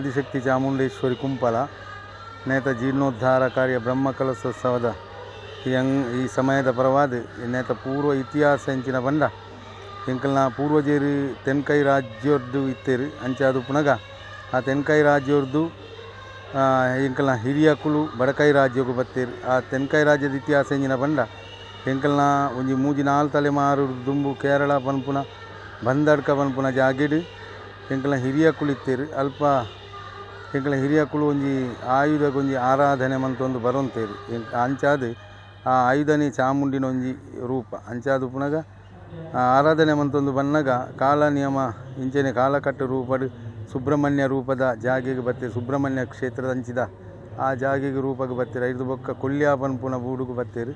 ಆದಿಶಕ್ತಿ ಚಾಮುಂಡೇಶ್ವರಿ ಕುಂಪಲ, ನೇತ ಜೀರ್ಣೋದ್ಧಾರ ಕಾರ್ಯ ಬ್ರಹ್ಮಕಲಶೋತ್ಸವದ ಈ ಈ ಸಮಯದ ಪರವಾದ ನೇತ ಪೂರ್ವ ಇತಿಹಾಸ ಹೆಂಚಿನ ಬಂಡ. ಎಂಕಲ್ನ ಪೂರ್ವಜೇರಿ ತೆನ್ಕೈ ರಾಜ್ಯೋರ್ದು ಇತ್ತೇರಿ ಅಂಚೆ ಅದು ಪುನಗ ಆ ತೆನ್ಕೈ ರಾಜ್ಯೋರ್ದು ಎಂಕಲ್ನ ಹಿರಿಯ ಕುಲು ಬಡಕೈ ರಾಜ್ಯಕ್ಕೂ ಬತ್ತೇರಿ. ಆ ತೆನ್ಕೈ ರಾಜ್ಯದ ಇತಿಹಾಸ ಹೆಂಚಿನ ಬಂಡ. ಎಂಕಲ್ನ ಒಂಜಿ ಮೂಜಿ ನಾಲ್ ತಲೆಮಾರು ದುಂಬು ಕೇರಳ ಪನ್ಪುನ ಬಂದಡ್ಕ ಪನ್ಪುನ ಜಾಗಿಡಿ, ಎಂಕಲ್ನ ಹಿರಿಯ ಕುಳಿತ್ತೇರು ಅಲ್ಪ ಎಂಕಲ್ನ ಹಿರಿಯಕುಲು ಒಂಜಿ ಆಯುಧಕ್ಕೆ ಒಂಜಿ ಆರಾಧನೆ ಮಂತೊಂದು ಬರೊಂತೇರು. ಅಂಚಾದ್, ಆ ಆಯುಧನೆ ಚಾಮುಂಡಿನ ಒಂಜಿ ರೂಪ. ಅಂಚಾದು ಪುನಗ ಆರಾಧನೆ ಮಂತೊಂದು ಬನ್ನಗ ಕಾಲ ನಿಯಮ, ಇಂಚನೆ ಕಾಲಕಟ್ಟು ರೂಪಡ್ ಸುಬ್ರಹ್ಮಣ್ಯ ರೂಪದ ಜಾಗೆಗೆ ಬತ್ತೆ ಸುಬ್ರಹ್ಮಣ್ಯ ಕ್ಷೇತ್ರದ ಅಂಚಿದ ಆ ಜಾಗೆಗೆ ರೂಪಕ್ಕೆ ಬತ್ತೆರ್. ಐದು ಬೊಕ್ಕ ಕೊಲ್ಯಾಪನ್ ಪುನ ಬೂಡುಗು ಬತ್ತೆರ್.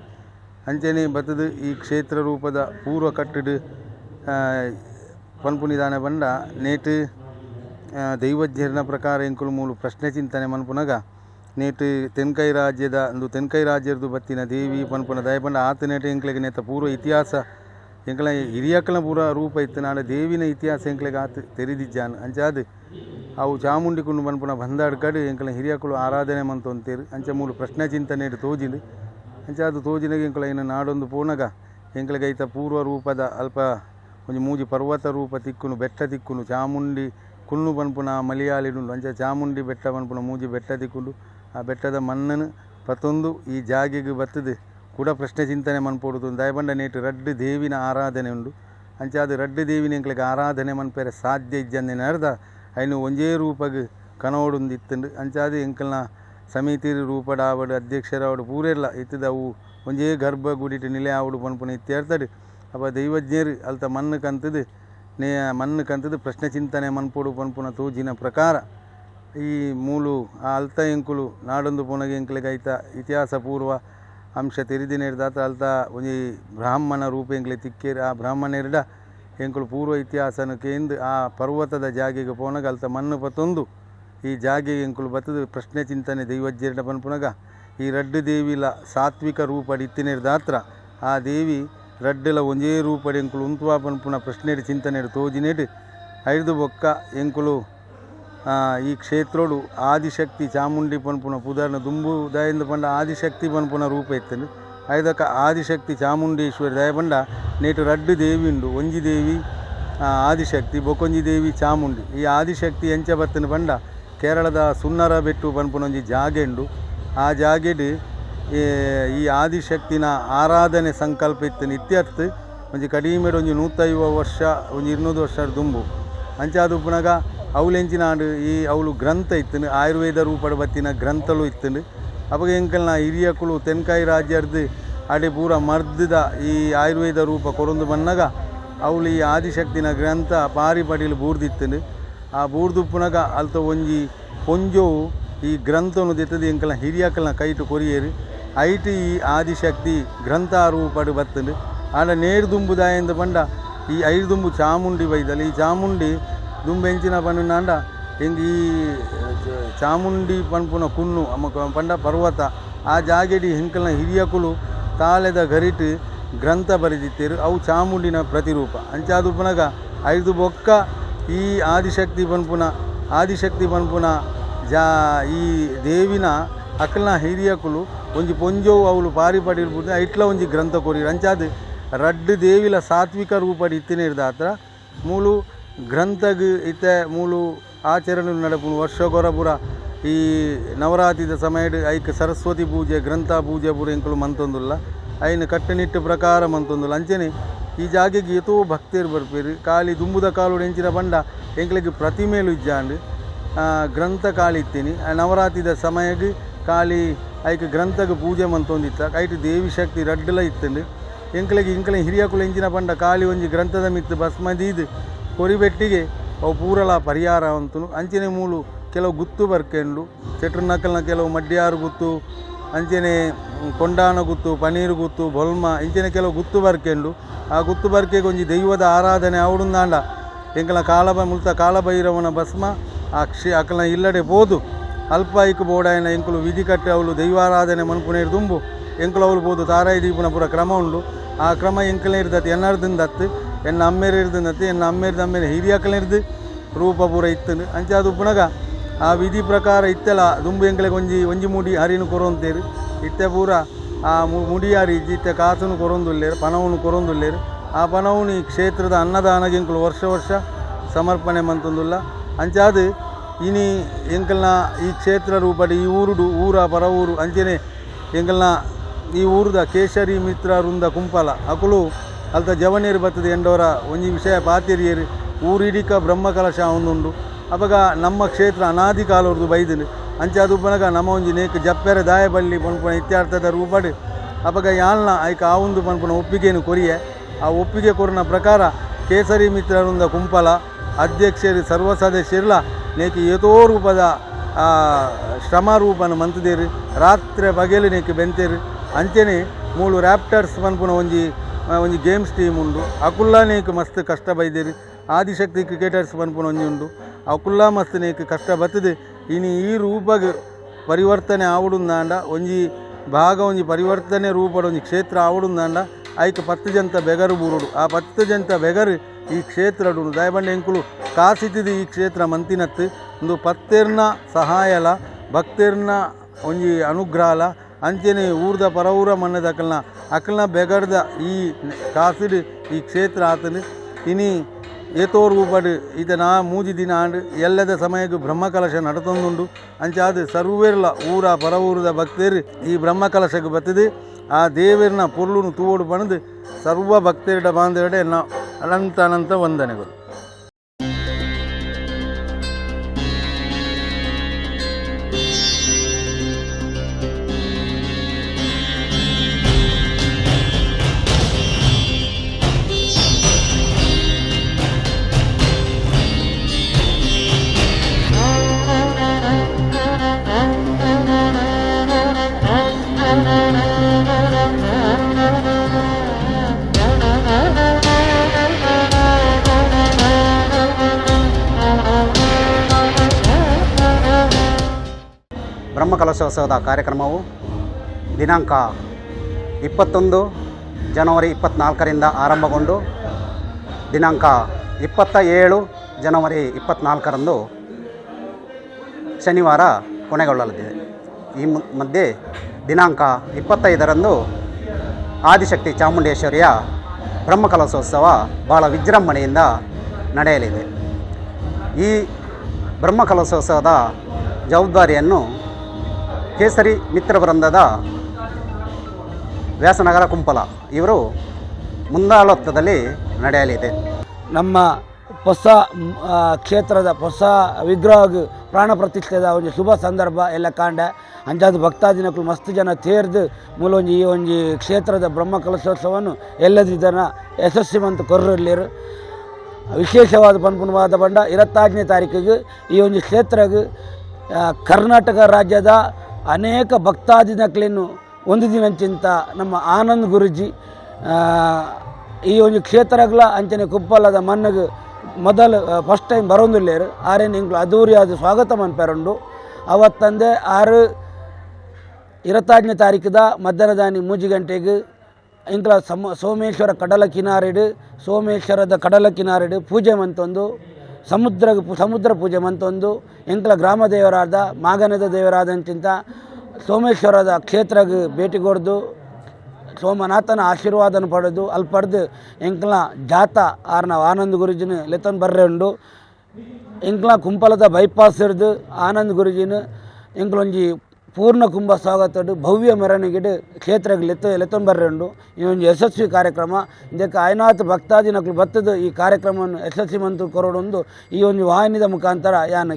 ಅಂಚನೆ ಬತ್ತದು ಈ ಕ್ಷೇತ್ರ ರೂಪದ ಪೂರ್ವ ಕಟ್ಟಡು ಪನ್ಪುನಿದಾನೆ ಬಂಡ, ನೇಟ್ ದೈವಜ್ಞರಿನ ಪ್ರಕಾರ ಎಂಕುಲು ಮೂಲು ಪ್ರಶ್ನೆ ಚಿಂತನೆ ಮನ್ಪುನಗ ನೇಟ್ ತೆನ್ಕೈ ರಾಜ್ಯದ ಒಂದು ತೆನ್ಕೈ ರಾಜ್ಯದ ಬತ್ತಿನ ದೇವಿ ಪನ್ಪುನ ದಯಪಂಡ ಆತ ನೇಟ ಎಂಕ್ಲೆಗೆ ನೇತ ಪೂರ್ವ ಇತಿಹಾಸ. ಎಂಕಲ ಹಿರಿಯಕ್ಕಲ ಪೂರ ರೂಪ ಇತ್ತು. ನಾಳೆ ದೇವಿನ ಇತಿಹಾಸ ಎಂಕ್ಲೆಗೆ ಆತ ತೆರೆದಿಜ್ಜಾನು. ಅಂಚಾದ್ ಅವು ಚಾಮುಂಡಿ ಕುಂಡು ಪನ್ಪುನ ಬಂದಾಡ್ಕಡು ಎಂಕಲ ಹಿರಿಯಕ್ಕಳು ಆರಾಧನೆ ಮಂತೊಂತೇರು ಅಂಚೆ ಮೂಲು ಪ್ರಶ್ನೆ ಚಿಂತನೆ ತೋಜಿಂಡು ಅಂಚೆ ಅದು ತೋಜಿನಗೆ ಎಂಕಲ ಇನ್ನು ನಾಡೊಂದು ಪೋನಗ ಎಂಕ್ಲೆಗೈತ ಪೂರ್ವ ರೂಪದ ಅಲ್ಪ ಒಂಜಿ ಮೂಜಿ ಪರ್ವತ ರೂಪ ತಿಕ್ಕುನು, ಬೆಟ್ಟ ತಿಕ್ಕುನು, ಚಾಮುಂಡಿ ಕುಲ್ನು ಪನ್ಪುನ ಮಲಯಾಳಿಡುಂಡು ಅಂಚ ಚಾಮುಂಡಿ ಬೆಟ್ಟ ಪನ್ಪುನ ಮೂಜಿ ಬೆಟ್ಟ ತಿಕ್ಕುಂಡು ಆ ಬೆಟ್ಟದ ಮಣ್ಣನ್ನು ಪ್ರತೊಂದು ಈ ಜಾಗೆಗೆ ಬತ್ತದೆ. ಕೂಡ ಪ್ರಶ್ನೆ ಚಿಂತನೆ ಮನ್ಪೋಡುದು. ದಯಬಂಡ ನೇಟು ರಡ್ಡು ದೇವಿನ ಆರಾಧನೆ ಉಂಡು. ಅಂಚ ಅದು ರಡ್ಡು ದೇವಿನ ಎಂಕ್ಲಿಗೆ ಆರಾಧನೆ ಮನ್ಪೇರೆ ಸಾಧ್ಯ ಇಜ್ಜಂದೆ ನಡ್ದ. ಅಯ್ನು ಒಂಜೇ ರೂಪಗ್ ಕನೋಡುಂದಿತ್ತುಂಡು. ಅಂಚ ಅದು ಎಂಕಲ್ನ ಸಮಿತಿ ರೂಪಡ ಆವಡು ಅಧ್ಯಕ್ಷರಾವಡು ಪೂರೆಲ್ಲ ಇತ್ತದ ಅವು ಒಂಜೇ ಗರ್ಭ ಗುಡಿಟ್ ನಿಲೆ ಆವಡು ಪನ್ಪುನ ಇತ್ತೇರ್ತಡು ಅಪ್ಪ ದೈವಜ್ಞರು ಅಲ್ತ ಮಣ್ಣು ಕಂತದು ನೇ ಮಣ್ಣು ಕಂತದು ಪ್ರಶ್ನೆ ಚಿಂತನೆ ಮನ್ಪೊಡು ಪನ್ಪುನ ತೂಜಿನ ಪ್ರಕಾರ ಈ ಮೂಲು, ಆ ಅಲ್ತ ಎಂಕುಲು, ನಾಡೊಂದು ಪುನಗೆ ಐತ ಇತಿಹಾಸ ಪೂರ್ವ ಅಂಶ ತೆರಿದಿನೇರ್ದಾತ ಅಲ್ತ ಒಂಜಿ ಬ್ರಾಹ್ಮಣ ರೂಪ ಎಂಕ್ಲೆ ತಿಕ್ಕೇರಿ, ಆ ಬ್ರಾಹ್ಮಣೆರ್ಡ ಎಂಕುಲು ಪೂರ್ವ ಇತಿಹಾಸನ ಕೇಂದ್ ಆ ಪರ್ವತದ ಜಾಗೆಗೆ ಪೋನಗ ಅಲ್ತ ಮಣ್ಣು ಪತ್ತೊಂದು ಈ ಜಾಗೆಗೆ ಎಂಕುಲು ಬತ್ತದು ಪ್ರಶ್ನೆ ಚಿಂತನೆ ದೈವಜ್ಞರಿಡ ಪನ್ಪುನಗ ಈ ರಡ್ಡು ದೇವಿಲ ಸಾತ್ವಿಕ ರೂಪಡ್ ಇತ್ತಿನೇರ್ದಾತ್ರ ಆ ದೇವಿ ರಡ್ಡುಲ ಒಂಜೇ ರೂಪಡ್ ಎಂಕುಲು ಉಂತುವ ಪನ್ಪುನ ಪ್ರಶ್ನೆಡ್ ಚಿಂತನೆಡ್ ತೋಜಿನೇಡ್ ಐದು ಬೊಕ್ಕ ಎಂಕುಲು ಆ, ಈ ಕ್ಷೇತ್ರೋಡು ಆದಿಶಕ್ತಿ ಚಾಮುಂಡಿ ಪನ್ಪುನ ಪುದರ್ನ ದುಂಬು ದಯಂದು ಪಂಡ ಆದಿಶಕ್ತಿ ಪನ್ಪುನ ರೂಪ ಇತ್ತಂಡು ಐದಕ್ಕ ಆದಿಶಕ್ತಿ ಚಾಮುಂಡೇಶ್ವರಿ ದಯ ಪಂಡ ನೇಟು ರಡ್ಡು ದೇವಿ ಉಂಡು ಒಂಜಿ ದೇವಿ ಆ, ಆದಿಶಕ್ತಿ ಬೊಕೊಂಜಿ ದೇವಿ ಚಾಮುಂಡಿ ಈ ಆದಿಶಕ್ತಿ ಎಂಚ ಬತ್ತನ ಪಂಡ ಕೇರಳದ ಸುನ್ನರ ಬೆಟ್ಟು ಪನ್ಪುನ ಒಂಜಿ ಜಾಗೆ ಉಂಡು ಆ ಜಾಗೆಡ್ ಈ ಆದಿಶಕ್ತಿನ ಆರಾಧನೆ ಸಂಕಲ್ಪ ಇತ್ತು ನಿತ್ಯರ್ಥ ಒಂಜಿ ಕಡಿಮೆಡು ಒಂಜಿ ನೂತೈವ ವರ್ಷ, ಒಂಜಿ ಇನ್ನೂರು ವರ್ಷ ದುಂಬು. ಅಂಚಾದು ಪುನಗ ಅವಳೆಂಚಿನ ಈ ಅವಳು ಗ್ರಂಥ ಇತ್ತು ಆಯುರ್ವೇದ ರೂಪಡ ಬತ್ತಿನ ಗ್ರಂಥಲು ಇತ್ತು ಅವಾಗ ಎಂಕಲ್ನ ಹಿರಿಯಕುಳು ತೆನ್ಕಾಯಿ ರಾಜ್ಯರ್ದು ಅಡೆ ಪೂರ ಮರ್ದದ ಈ ಆಯುರ್ವೇದ ರೂಪ ಕೊರೊಂದು ಬನ್ನಾಗ ಅವಳು ಈ ಆದಿಶಕ್ತಿನ ಗ್ರಂಥ ಪಾರಿ ಪಡಿಲು ಬೂರ್ದಿತ್ತು ಆ ಬೂರ್ದುಪ್ಪುನಗ ಅಲ್ತ ಒಂಜಿ ಪೊಂಜೋವು ಈ ಗ್ರಂಥವನ್ನು ದೆತ್ತದು ಎಂಕಲ್ನ ಹಿರಿಯಕಲ್ನ ಕೈಟು ಕೊರಿಯೇರು. ಐಟ್ ಆದಿಶಕ್ತಿ ಗ್ರಂಥ ಬರ್ತದೆ ಆಂಡ ನೇರು ದುಂಬು ದಾಯಂದ ಪಂಡ ಈ ಐದು ದುಂಬು ಚಾಮುಂಡಿ ಬೈದಲ್ಲ ಈ ಚಾಮುಂಡಿ ದುಂಬೆಂಚಿನ ಪನ್ನುನಾಂಡ ಹಿಂಗೆ ಈ ಚಾಮುಂಡಿ ಪನ್ಪುನ ಕುನ್ನು ಪಂಡ ಪರ್ವತ, ಆ ಜಾಗೆಡಿ ಹೆಂಕಲ್ನ ಹಿರಿಯಕುಲು ತಾಳೆದ ಗರಿಟ್ ಗ್ರಂಥ ಬರೆದಿತ್ತೇರು. ಅವು ಚಾಮುಂಡಿನ ಪ್ರತಿರೂಪ. ಅಂಚಾದು ಪುನಗ ಐದು ಬೊಕ್ಕ ಈ ಆದಿಶಕ್ತಿ ಪನ್ಪುನ ಆದಿಶಕ್ತಿ ಪನ್ಪುನ ಜಾ, ಈ ದೇವಿನ ಅಕ್ಕಲ್ನ ಹಿರಿಯಕುಲು ಒಂಜಿ ಪೊಂಜೋ ಅವಳು ಪಾರಿ ಪಡಿರ್ಬೋದು ಐಟ್ಲ ಒಂಜಿ ಗ್ರಂಥ ಕೊರಿರು ಅಂಚಾದ ರಡ್ಡ್ ದೇವಿಲ ಸಾತ್ವಿಕ ರೂಪಡಿ ಇತ್ತಿನ ಇರ್ದಾತ್ರ ಮೂಲು ಗ್ರಂಥಗ್ ಇತ್ತೆ, ಮೂಲು ಆಚರಣೆ ನಡಪುನು ವರ್ಷಗೊರ ಪೂರ. ಈ ನವರಾತ್ರಿದ ಸಮಯಡ್ ಐಕ್ ಸರಸ್ವತಿ ಪೂಜೆ, ಗ್ರಂಥ ಪೂಜೆ ಪೂರ ಎಂಕುಲು ಮಂತೊಂದುಲ್ಲ. ಐನ ಕಟ್ಟುನಿಟ್ಟು ಪ್ರಕಾರ ಮಂತೊಂದುಲ್ಲ. ಅಂಚನೆ ಈ ಜಾಗೆಗೆ ಎತೋ ಭಕ್ತರು ಬರ್ಪೇರು. ಕಾಲಿ ದುಂಬುದ ಕಾಲು ಎಂಚಿನ ಬಂಡ ಎಂಕ್ಲೆಗ್ ಪ್ರತಿಮೇಲು ಇಜ್ಜಾಂಡು ಗ್ರಂಥ ಆ ನವರಾತ್ರಿದ ಸಮಯಗ್ ಕಾಲಿ ಐಕ ಗ್ರಂಥಗ ಪೂಜೆ ಮಂತೊಂದಿತ್ತ. ಐಟ್ ದೇವಿ ಶಕ್ತಿ ರಡ್ಡಲ ಇತ್ತಂಡು. ಎಂಕ್ಲೆಗ್ ಇಂಕ್ಲೆ ಹಿರಿಯಕುಲು ಇಂಜಿನ ಪಂಡ ಕಾಲಿ ಒಂಜಿ ಗ್ರಂಥದ ಮಿತ್ ಭಸ್ಮದೀದ್ ಕೊರಿಬೆಟ್ಟಿಗೆ ಅವು ಪೂರಲ ಪರಿಹಾರ ಅಂತನು. ಅಂಚನೆ ಮೂಲು ಕೆಲವು ಗುತ್ತು ಬರ್ಕೆಂಡು ಚೆಟ್ರು ನಕಲ್ನ ಕೆಲವು ಮಡ್ಯಾರು ಗುತ್ತು, ಅಂಚನೆ ಕೊಂಡಾನ ಗುತ್ತು, ಪನೀರ್ ಗುತ್ತು, ಬೊಲ್ಮ, ಇಂಚನೆ ಕೆಲವು ಗುತ್ತು ಬರ್ಕೆಂಡು ಆ ಗುತ್ತು ಬರ್ಕೆಗೆ ಒಂಜಿ ದೈವದ ಆರಾಧನೆ ಅವಡುಂದಾಂಡ ಎಂಕಲ ಕಾಲಬ ಮುಲ್ತ ಕಾಲಭೈರವನ ಭಸ್ಮ, ಆ ಕ್ಷಿ ಅಕಲ ಇಲ್ಲಡೆ ಪೋದು. ಅಲ್ಪ ಐಕ್ ಬೋಡಾಯನ ಎಂಕುಲು ವಿಧಿ ಕಟ್ಟೆ ಅವಳು ದೈವಾರಾಧನೆ ಮನ್ಕುನೇರು ದುಂಬು. ಎಂಕುಲು ಅವಳು ಬೋದು ತಾರಾಯಿ ದೀಪನ ಪೂರ ಕ್ರಮ ಉಂಡು. ಆ ಕ್ರಮ ಎಂಕಲೇ ಇರ್ತದೆ ಎನ್ನರ್ದಿಂದ ಹತ್ತು ಎನ್ನ ಅಮ್ಮೇರು ಇರ್ದಂದತ್ತು ಎನ್ನ ಅಮ್ಮೇರ್ದ ಅಮ್ಮೇಲೆ ಹಿರಿಯಕಲ್ನ ಇರ್ದು ರೂಪ ಪೂರ ಇತ್ತು ಅಂಚ ಅದು ಪುನಗ ಆ ವಿಧಿ ಪ್ರಕಾರ ಇತ್ತೆಲ್ಲ ದುಂಬು ಎಂಕಲೆಗೆ ಒಂಜಿ ಒಂಜಿ ಮುಡಿ ಹರಿನು ಕೊರೊಂತೇರು. ಇತ್ತೆ ಪೂರ ಆ ಮುಡಿ ಇತ್ತೆ ಕಾಸನು ಕೊರೊಂದುಲ್ಲೇರು ಪಣವನ್ನು ಕೊರೊಂದುಲ್ಲೇರು. ಆ ಪಣವನ್ನು ಈ ಕ್ಷೇತ್ರದ ಅನ್ನದಾನಗೆಂಕುಲು ವರ್ಷ ವರ್ಷ ಸಮರ್ಪಣೆ ಮಂತೊಂದುಲ್ಲ. ಅಂಚಾದ್ ಇನಿ ಎಂಕಲ್ನ ಈ ಕ್ಷೇತ್ರ ರೂಪಡಿ, ಈ ಊರುಡು ಊರ ಪರ ಊರು ಅಂಚನೆ ಎಂಕಲ್ನ ಈ ಊರುದ ಕೇಶರಿ ಮಿತ್ರ ವೃಂದ ಕುಂಪಲ. ಅಕುಲು ಅಲ್ತ ಜವನೇರು ಬರ್ತದೆ ಎಂಡವರ ಒಂಜಿ ವಿಷಯ ಪಾತಿರಿಯರು. ಊರಿಡಿಕ ಬ್ರಹ್ಮ ಕಲಶ ಒಂದುಂಡು. ಅಪಗ ನಮ್ಮ ಕ್ಷೇತ್ರ ಅನಾದಿ ಕಾಲವ್ರದ್ದು ಬೈದಿನಿ ಅಂಚೆ ಅದು ಪನಗ ನಮ್ಮ ಒಂಜಿ ನೇಕ್ ಜಪ್ಪೆರೆ ದಾಯಬಳ್ಳಿ ಪನ್ಪುಣ ಇತ್ಯಾರ್ಥದ ರೂಪಡ್. ಅಪಗ ಯಾಲ್ನ ಐಕ ಆ ಒಂದು ಪನ್ಪುಣ ಒಪ್ಪಿಗೆಯನ್ನು ಕೊರಿಯೆ. ಆ ಒಪ್ಪಿಗೆ ಕೊರನ ಪ್ರಕಾರ ಕೇಸರಿ ಮಿತ್ರ ವೃಂದ ಕುಂಪಲ, ಅಧ್ಯಕ್ಷರು ಸರ್ವ ಸದಸ್ಯರ್ಲ ನೇಕಿ ಏತೋ ರೂಪದ ಶ್ರಮ ರೂಪನ ಮಂತದೇರು. ರಾತ್ರಿ ಬಗೆಲು ನೇಕಿ ಬೆಂತೇರು. ಅಂಚನೆ ಮೂಳು ರ್ಯಾಪ್ಟರ್ಸ್ ಪನ್ಪುನ ಒಂಜಿ ಒಂಜಿ ಗೇಮ್ಸ್ ಟೀಮ್ ಉಂಡು. ಅಕುಲ್ಲ ನೀಕೆ ಮಸ್ತ್ ಕಷ್ಟ ಬೈದೇರು. ಆದಿಶಕ್ತಿ ಕ್ರಿಕೆಟರ್ಸ್ ಪನ್ಪುನ ಒಂಜಿ ಉಂಡು. ಅಕುಲ್ಲ ಮಸ್ತ್ ನೀಕೆ ಕಷ್ಟ ಬರ್ತದೆ ಇನಿ ಈ ರೂಪಗ್ ಪರಿವರ್ತನೆ ಆವಡುಂದಾಂಡ ಒಂಜಿ ಭಾಗ, ಒಂಜಿ ಪರಿವರ್ತನೆ ರೂಪದ ಒಂಜಿ ಕ್ಷೇತ್ರ ಆವಡುಂದಾಂಡ ಐಕ್ ಪತ್ತು ಜಂತ ಬೆಗರು ಬೂರುಡು. ಆ ಪತ್ತು ಜಂತ ಬೆಗರು ಈ ಕ್ಷೇತ್ರಡು ದಯಬಂಡ ಎಂಕುಲು ಕಾಸಿತಿದ ಈ ಕ್ಷೇತ್ರ ಮಂತಿನತ್ತು ಒಂದು ಪತ್ತೆರ್ನ ಸಹಾಯಲ, ಭಕ್ತೆರ್ನ ಒಂಜಿ ಅನುಗ್ರಹಲ, ಅಂಚನೆ ಊರ್ದ ಪರವೂರ ಮಣ್ಣದ ಅಕಲ್ನ ಅಕಲ್ನ ಬೆಗಡ್ದ ಈ ಕಾಸಿಡ್ ಈ ಕ್ಷೇತ್ರ ಆತನು ಇನಿ ಏತೋರ್ ಪಡು ಈತ ನಾ ಮೂಜಿ ದಿನ ಆಂಡು ಎಲ್ಲದ ಸಮಯಕ್ಕೆ ಬ್ರಹ್ಮಕಲಶ ನಡತೊಂದುಂಡು. ಅಂಚಾದ ಸರ್ವೇರ್ಲ ಊರ ಪರವೂರದ ಭಕ್ತರು ಈ ಬ್ರಹ್ಮಕಲಶಕ್ಕೆ ಬತ್ತದೆ. ಆ ದೇವರನ್ನ ಪೊರ್ಲುನು ತೂವೋಡು ಪಣದು ಸರ್ವ ಭಕ್ತರಿಡ ಬಾಂಧವಡೆ ನಾ ಅನಂತ ಅನಂತ ವಂದನೆಗಳು. ಬ್ರಹ್ಮಕಲಶೋತ್ಸವದ ಕಾರ್ಯಕ್ರಮವು ದಿನಾಂಕ ಇಪ್ಪತ್ತೊಂದು ಜನವರಿ ಇಪ್ಪತ್ತ್ನಾಲ್ಕರಿಂದ ಆರಂಭಗೊಂಡು ದಿನಾಂಕ ಇಪ್ಪತ್ತ ಏಳು ಜನವರಿ ಇಪ್ಪತ್ತ್ನಾಲ್ಕರಂದು ಶನಿವಾರ ಕೊನೆಗೊಳ್ಳಲಿದೆ. ಈ ಮಧ್ಯೆ ದಿನಾಂಕ ಇಪ್ಪತ್ತೈದರಂದು ಆದಿಶಕ್ತಿ ಚಾಮುಂಡೇಶ್ವರಿಯ ಬ್ರಹ್ಮಕಲಶೋತ್ಸವ ಭಾಳ ವಿಜೃಂಭಣೆಯಿಂದ ನಡೆಯಲಿದೆ. ಈ ಬ್ರಹ್ಮಕಲಶೋತ್ಸವದ ಜವಾಬ್ದಾರಿಯನ್ನು ಕೇಸರಿ ಮಿತ್ರ ವೃಂದದ ವ್ಯಾಸನಗರ ಕುಂಪಲ. ಇವರು ಮುಂದಾಳತ್ವದಲ್ಲಿ ನಡೆಯಲಿದೆ. ನಮ್ಮ ಹೊಸ ಕ್ಷೇತ್ರದ ಹೊಸ ವಿಗ್ರಹ ಪ್ರಾಣ ಪ್ರತಿಷ್ಠೆದ ಒಂದು ಶುಭ ಸಂದರ್ಭ ಎಲ್ಲ ಕಾಂಡ ಅಂಜಾದ ಭಕ್ತಾದಿನಕ್ಕಳು ಮಸ್ತ್ ಜನ ತೇರ್ದು ಮೂಲ ಒಂಜಿ ಈ ಒಂದು ಕ್ಷೇತ್ರದ ಬ್ರಹ್ಮ ಕಲಶೋತ್ಸವವನ್ನು ಎಲ್ಲದ ಜನ ಕೊರ್ರಲ್ಲಿರು ವಿಶೇಷವಾದ ಪನ್ಪುನವಾದ ಬಂಡ ಇರತ್ತಾರನೇ ತಾರೀಕಿಗೆ ಈ ಒಂದು ಕ್ಷೇತ್ರಕ್ಕೆ ಕರ್ನಾಟಕ ರಾಜ್ಯದ ಅನೇಕ ಭಕ್ತಾದಿನಕ್ಲೇನು ಒಂದು ದಿನಂಚಿಂತ ನಮ್ಮ ಆನಂದ್ ಗುರುಜಿ ಈ ಒಂದು ಕ್ಷೇತ್ರಗಳ ಅಂಚನೆ ಕುಪ್ಪಲದ ಮಣ್ಣಿಗೆ ಮೊದಲು ಫಸ್ಟ್ ಟೈಮ್ ಬರೋಂದಿಲ್ಲೇರು. ಆರೇನು ಇಂಗ್ಲು ಅದ್ದೂರಿಯಾದ ಸ್ವಾಗತ ಮನ್ಪೆರಂಡು ಅವತ್ತಂದೆ ಆರು ಇರತ್ತಾರನೇ ತಾರೀಕದ ಮಧ್ಯಾಹ್ನದಾನಿ ಮೂಜಿ ಗಂಟೆಗೆ ಇಂಕ್ಲ ಸಮ, ಸೋಮೇಶ್ವರ ಕಡಲ ಕಿನಾರಿಡು, ಸೋಮೇಶ್ವರದ ಕಡಲ ಕಿನಾರಿಡು ಪೂಜೆ ಮಂತೊಂದು. ಸಮುದ್ರ ಸಮುದ್ರ ಪೂಜೆ ಮಂತೊಂದು ಎಂಕಲ ಗ್ರಾಮ ದೇವರಾದ, ಮಾಗನದ ದೇವರಾದಂತಿಂತ ಸೋಮೇಶ್ವರದ ಕ್ಷೇತ್ರಕ್ಕೆ ಭೇಟಿ ಕೊಡ್ದು, ಸೋಮನಾಥನ ಆಶೀರ್ವಾದನ ಪಡೆದು, ಅಲ್ಲಿ ಪಡೆದು ಎಂಕ್ಲ ಜಾತ ಆರ್ನ ಆನಂದ್ ಗುರುಜಿನ ಲೆತನ್ ಬರ್ರೆ ಉಂಡು ಎಂಕ್ಲ ಕುಂಪಲದ ಬೈಪಾಸ್ ಹಿಡಿದು ಆನಂದ್ ಗುರುಜಿನ ಎಂಕ್ಲೊಂಜಿ ಪೂರ್ಣ ಕುಂಭ ಸ್ವಾಗತಡು ಭವ್ಯ ಮೆರವಣಿಗೆಡು ಕ್ಷೇತ್ರಕ್ಕೆ ಲೆತ್ತ ಲೆತ್ತೊಂಬರ್ರೆಂಡು ಈ ಒಂದು ಯಶಸ್ವಿ ಕಾರ್ಯಕ್ರಮ. ಇದಕ್ಕೆ ಆಯ್ನಾತ್ ಭಕ್ತಾದಿನಕ್ಲು ಬತ್ತದು ಈ ಕಾರ್ಯಕ್ರಮವನ್ನು ಯಶಸ್ವಿ ಮಂತು ಕೊರಡೊಂದು ಈ ಒಂದು ವಾಹಿನಿದ ಮುಖಾಂತರ ಯಾನು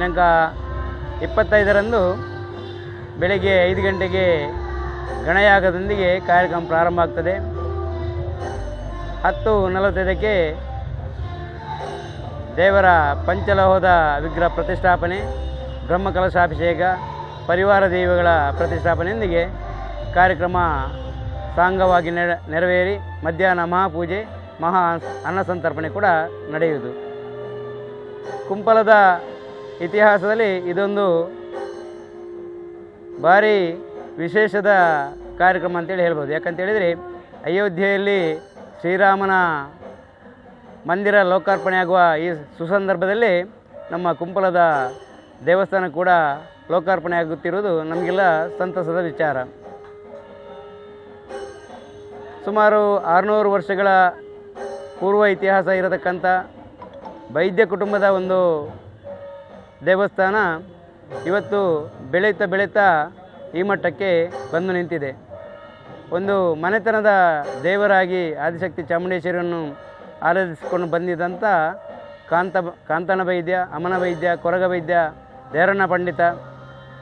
ದಿನಾಂಕ ಇಪ್ಪತ್ತೈದರಂದು ಬೆಳಗ್ಗೆ ಐದು ಗಂಟೆಗೆ ಗಣಯಾಗದೊಂದಿಗೆ ಕಾರ್ಯಕ್ರಮ ಪ್ರಾರಂಭ ಆಗ್ತದೆ. ಹತ್ತು ನಲವತ್ತೈದಕ್ಕೆ ದೇವರ ಪಂಚಲೋಹದ ವಿಗ್ರಹ ಪ್ರತಿಷ್ಠಾಪನೆ ಬ್ರಹ್ಮಕಲಶಾಭಿಷೇಕ ಪರಿವಾರ ದೈವಗಳ ಪ್ರತಿಷ್ಠಾಪನೆಯೊಂದಿಗೆ ಕಾರ್ಯಕ್ರಮ ಸಾಂಗವಾಗಿ ನೆರ, ನೆರವೇರಿ ಮಧ್ಯಾಹ್ನ ಮಹಾಪೂಜೆ, ಮಹಾ ಅನ್ನ ಸಂತರ್ಪಣೆ ಕೂಡ ನಡೆಯುವುದು. ಕುಂಪಲದ ಇತಿಹಾಸದಲ್ಲಿ ಇದೊಂದು ಭಾರಿ ವಿಶೇಷದ ಕಾರ್ಯಕ್ರಮ ಅಂತೇಳಿ ಹೇಳ್ಬೋದು. ಯಾಕಂತೇಳಿದರೆ ಅಯೋಧ್ಯೆಯಲ್ಲಿ ಶ್ರೀರಾಮನ ಮಂದಿರ ಲೋಕಾರ್ಪಣೆ ಆಗುವ ಈ ಸುಸಂದರ್ಭದಲ್ಲಿ ನಮ್ಮ ಕುಂಪಲದ ದೇವಸ್ಥಾನ ಕೂಡ ಲೋಕಾರ್ಪಣೆ ಆಗುತ್ತಿರುವುದು ನಮಗೆಲ್ಲ ಸಂತಸದ ವಿಚಾರ. ಸುಮಾರು ಆರುನೂರು ವರ್ಷಗಳ ಪೂರ್ವ ಇತಿಹಾಸ ಇರತಕ್ಕಂಥ ವೈದ್ಯ ಕುಟುಂಬದ ಒಂದು ದೇವಸ್ಥಾನ ಇವತ್ತು ಬೆಳೀತಾ ಬೆಳೀತಾ ಈ ಮಟ್ಟಕ್ಕೆ ಬಂದು ನಿಂತಿದೆ. ಒಂದು ಮನೆತನದ ದೇವರಾಗಿ ಆದಿಶಕ್ತಿ ಚಾಮುಂಡೇಶ್ವರಿಯನ್ನು ಆರಾಧಿಸಿಕೊಂಡು ಬಂದಿದ್ದಂಥ ಕಾಂತ ಕಾಂತನ ವೈದ್ಯ, ಅಮನ ವೈದ್ಯ, ಕೊರಗ ವೈದ್ಯ ದೇರಣ್ಣ ಪಂಡಿತ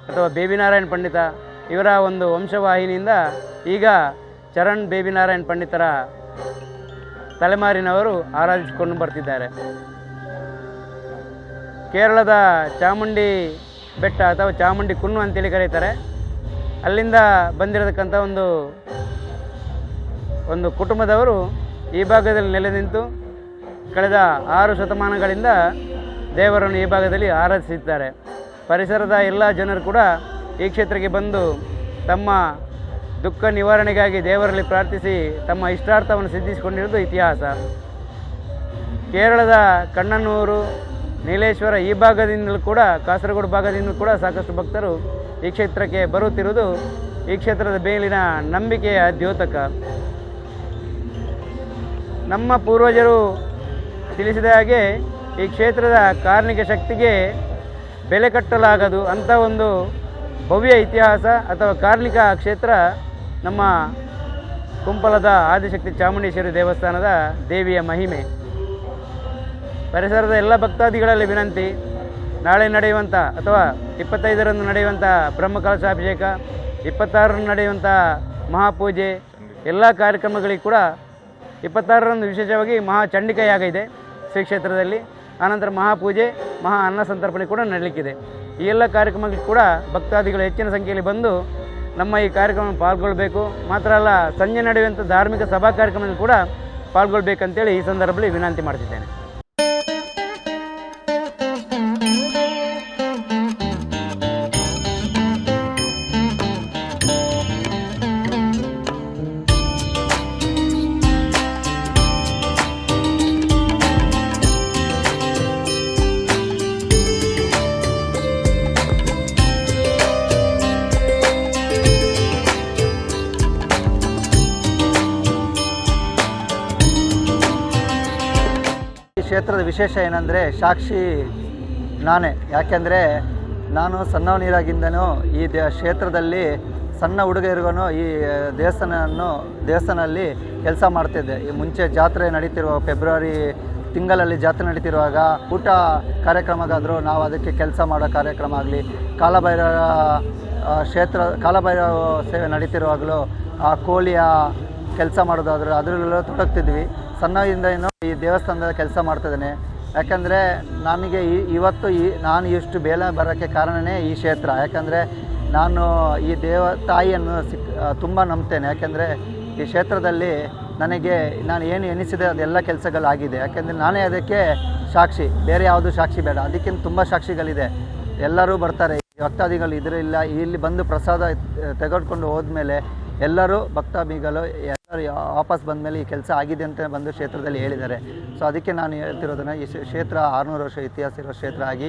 ಅಥವಾ ಬೇಬಿನಾರಾಯಣ ಪಂಡಿತ ಇವರ ಒಂದು ವಂಶವಾಹಿನಿಯಿಂದ ಈಗ ಚರಣ್ ಬೇಬಿನಾರಾಯಣ ಪಂಡಿತರ ತಲೆಮಾರಿನವರು ಆರಾಧಿಸಿಕೊಂಡು ಬರ್ತಿದ್ದಾರೆ. ಕೇರಳದ ಚಾಮುಂಡಿ ಬೆಟ್ಟ ಅಥವಾ ಚಾಮುಂಡಿ ಕುನ್ನು ಅಂತೇಳಿ ಕರೀತಾರೆ. ಅಲ್ಲಿಂದ ಬಂದಿರತಕ್ಕಂಥ ಒಂದು ಒಂದು ಕುಟುಂಬದವರು ಈ ಭಾಗದಲ್ಲಿ ನೆಲೆ ನಿಂತು ಕಳೆದ ಆರು ಶತಮಾನಗಳಿಂದ ದೇವರನ್ನು ಈ ಭಾಗದಲ್ಲಿ ಆರಾಧಿಸಿದ್ದಾರೆ. ಪರಿಸರದ ಎಲ್ಲ ಜನರು ಕೂಡ ಈ ಕ್ಷೇತ್ರಕ್ಕೆ ಬಂದು ತಮ್ಮ ದುಃಖ ನಿವಾರಣೆಗಾಗಿ ದೇವರಲ್ಲಿ ಪ್ರಾರ್ಥಿಸಿ ತಮ್ಮ ಇಷ್ಟಾರ್ಥವನ್ನು ಸಿದ್ಧಿಸಿಕೊಂಡಿರುವುದು ಇತಿಹಾಸ. ಕೇರಳದ ಕಣ್ಣನೂರು ನೀಲೇಶ್ವರ ಈ ಭಾಗದಿಂದಲೂ ಕೂಡ, ಕಾಸರಗೋಡು ಭಾಗದಿಂದಲೂ ಕೂಡ ಸಾಕಷ್ಟು ಭಕ್ತರು ಈ ಕ್ಷೇತ್ರಕ್ಕೆ ಬರುತ್ತಿರುವುದು ಈ ಕ್ಷೇತ್ರದ ಮೇಲಿನ ನಂಬಿಕೆಯ ದ್ಯೋತಕ. ನಮ್ಮ ಪೂರ್ವಜರು ತಿಳಿಸಿದ ಹಾಗೆ ಈ ಕ್ಷೇತ್ರದ ಕಾರ್ಮಿಕ ಶಕ್ತಿಗೆ ಬೆಲೆ ಕಟ್ಟಲಾಗದು ಅಂಥ ಒಂದು ಭವ್ಯ ಇತಿಹಾಸ ಅಥವಾ ಕಾರ್ಮಿಕ ಕ್ಷೇತ್ರ ನಮ್ಮ ಕುಂಪಲದ ಆದಿಶಕ್ತಿ ಚಾಮುಂಡೇಶ್ವರಿ ದೇವಸ್ಥಾನದ ದೇವಿಯ ಮಹಿಮೆ. ಪರಿಸರದ ಎಲ್ಲ ಭಕ್ತಾದಿಗಳಲ್ಲಿ ವಿನಂತಿ, ನಾಳೆ ನಡೆಯುವಂಥ ಅಥವಾ ಇಪ್ಪತ್ತೈದರಂದು ನಡೆಯುವಂಥ ಬ್ರಹ್ಮಕಲಶಾಭಿಷೇಕ ಇಪ್ಪತ್ತಾರರಂದು ನಡೆಯುವಂಥ ಮಹಾಪೂಜೆ, ಎಲ್ಲ ಕಾರ್ಯಕ್ರಮಗಳಿಗೆ ಕೂಡ ಇಪ್ಪತ್ತಾರರಂದು ವಿಶೇಷವಾಗಿ ಮಹಾ ಚಂಡಿಕ ಯಾಗ ಇದೆ ಶ್ರೀ ಕ್ಷೇತ್ರದಲ್ಲಿ. ಆನಂತರ ಮಹಾಪೂಜೆ, ಮಹಾ ಅನ್ನ ಸಂತರ್ಪಣೆ ಕೂಡ ನಡೀಲಿಕ್ಕಿದೆ. ಈ ಎಲ್ಲ ಕಾರ್ಯಕ್ರಮಗಳಿಗೆ ಕೂಡ ಭಕ್ತಾದಿಗಳು ಹೆಚ್ಚಿನ ಸಂಖ್ಯೆಯಲ್ಲಿ ಬಂದು ನಮ್ಮ ಈ ಕಾರ್ಯಕ್ರಮ ಪಾಲ್ಗೊಳ್ಬೇಕು. ಮಾತ್ರ ಅಲ್ಲ, ಸಂಜೆ ನಡೆಯುವಂಥ ಧಾರ್ಮಿಕ ಸಭಾ ಕಾರ್ಯಕ್ರಮದಲ್ಲಿ ಕೂಡ ಪಾಲ್ಗೊಳ್ಬೇಕಂತೇಳಿ ಈ ಸಂದರ್ಭದಲ್ಲಿ ವಿನಂತಿ ಮಾಡ್ತಿದ್ದೇನೆ. ಕ್ಷೇತ್ರದ ವಿಶೇಷ ಏನಂದರೆ ಸಾಕ್ಷಿ ನಾನೇ. ಯಾಕೆಂದರೆ ನಾನು ಸಣ್ಣವನಿರಾಗಿಂದನೂ ಈ ದೇ ಕ್ಷೇತ್ರದಲ್ಲಿ ಸಣ್ಣ ಹುಡುಗ ಇರುವನು ಈ ದೇವಸ್ಥಾನವನ್ನು, ದೇವಸ್ಥಾನದಲ್ಲಿ ಕೆಲಸ ಮಾಡ್ತಿದ್ದೆ. ಈ ಮುಂಚೆ ಜಾತ್ರೆ ನಡೀತಿರುವ ಫೆಬ್ರವರಿ ತಿಂಗಳಲ್ಲಿ ಜಾತ್ರೆ ನಡೀತಿರುವಾಗ ಊಟ ಕಾರ್ಯಕ್ರಮಗಾದರೂ ನಾವು ಅದಕ್ಕೆ ಕೆಲಸ ಮಾಡೋ ಕಾರ್ಯಕ್ರಮ ಆಗಲಿ, ಕಾಲಭೈರವ ಕ್ಷೇತ್ರ, ಕಾಲಭೈರವ ಸೇವೆ ನಡೀತಿರುವಾಗಲೂ ಆ ಕೋಳಿಯ ಕೆಲಸ ಮಾಡೋದಾದರೂ ಅದರಲ್ಲೆಲ್ಲ ತೊಡಗ್ತಿದ್ವಿ. ಸಣ್ಣದಿಂದ ಏನು ಈ ದೇವಸ್ಥಾನದ ಕೆಲಸ ಮಾಡ್ತಿದ್ದೇನೆ. ಯಾಕಂದರೆ ನನಗೆ ಇವತ್ತು ಈ ನಾನು ಇಷ್ಟು ಬೇಲ ಬರೋಕ್ಕೆ ಕಾರಣವೇ ಈ ಕ್ಷೇತ್ರ. ಯಾಕಂದರೆ ನಾನು ಈ ದೇವ ತಾಯಿಯನ್ನು ಸಿಕ್ ತುಂಬ ನಂಬ್ತೇನೆ. ಯಾಕೆಂದರೆ ಈ ಕ್ಷೇತ್ರದಲ್ಲಿ ನನಗೆ ನಾನು ಏನು ಎನಿಸಿದೆ ಅದೆಲ್ಲ ಕೆಲಸಗಳಾಗಿದೆ. ಯಾಕೆಂದರೆ ನಾನೇ ಅದಕ್ಕೆ ಸಾಕ್ಷಿ. ಬೇರೆ ಯಾವುದು ಸಾಕ್ಷಿ ಬೇಡ. ಅದಕ್ಕಿಂತ ತುಂಬ ಸಾಕ್ಷಿಗಳಿದೆ. ಎಲ್ಲರೂ ಬರ್ತಾರೆ. ಭಕ್ತಾದಿಗಳು ಇದರಿಲ್ಲ ಇಲ್ಲಿ ಬಂದು ಪ್ರಸಾದ ತೆಗೆದುಕೊಂಡು ಹೋದ್ಮೇಲೆ ಎಲ್ಲರೂ ಭಕ್ತಾದಿಗಳು ಎಲ್ಲರೂ ವಾಪಸ್ ಬಂದಮೇಲೆ ಈ ಕೆಲಸ ಆಗಿದೆ ಅಂತ ಬಂದು ಕ್ಷೇತ್ರದಲ್ಲಿ ಹೇಳಿದ್ದಾರೆ. ಸೊ ಅದಕ್ಕೆ ನಾನು ಹೇಳ್ತಿರೋದನ್ನು ಈ ಕ್ಷೇತ್ರ ಆರುನೂರು ವರ್ಷ ಇತಿಹಾಸ ಇರೋ ಕ್ಷೇತ್ರ ಆಗಿ,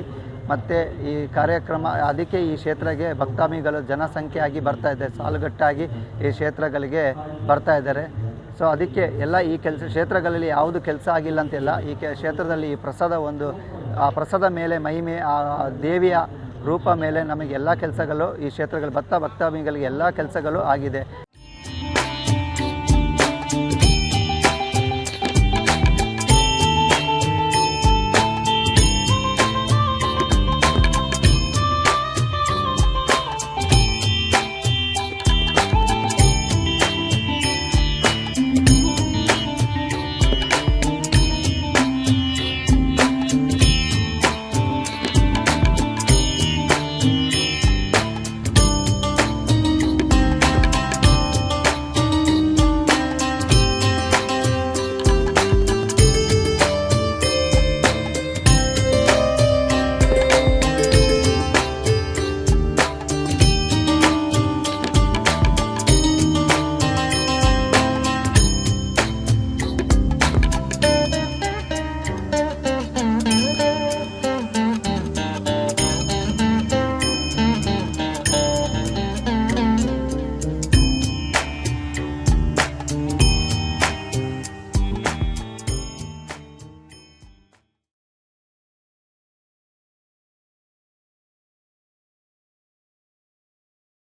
ಮತ್ತು ಈ ಕಾರ್ಯಕ್ರಮ, ಅದಕ್ಕೆ ಈ ಕ್ಷೇತ್ರಕ್ಕೆ ಭಕ್ತಾಭಿಗಳು ಜನಸಂಖ್ಯೆ ಆಗಿ ಬರ್ತಾ ಇದೆ, ಸಾಲುಗಟ್ಟಾಗಿ ಈ ಕ್ಷೇತ್ರಗಳಿಗೆ ಬರ್ತಾ ಇದ್ದಾರೆ. ಸೊ ಅದಕ್ಕೆ ಎಲ್ಲ ಈ ಕೆಲಸ, ಕ್ಷೇತ್ರಗಳಲ್ಲಿ ಯಾವುದು ಕೆಲಸ ಆಗಿಲ್ಲ ಅಂತಿಲ್ಲ, ಈ ಕ್ಷೇತ್ರದಲ್ಲಿ ಈ ಪ್ರಸಾದ ಒಂದು, ಆ ಪ್ರಸಾದ ಮೇಲೆ ಮಹಿಮೆ, ಆ ದೇವಿಯ ರೂಪ ಮೇಲೆ ನಮಗೆ ಎಲ್ಲ ಕೆಲಸಗಳು ಈ ಕ್ಷೇತ್ರಗಳು ಭತ್ತ ಭಕ್ತಾಭಿಗಳಿಗೆ ಎಲ್ಲ ಕೆಲಸಗಳು ಆಗಿದೆ.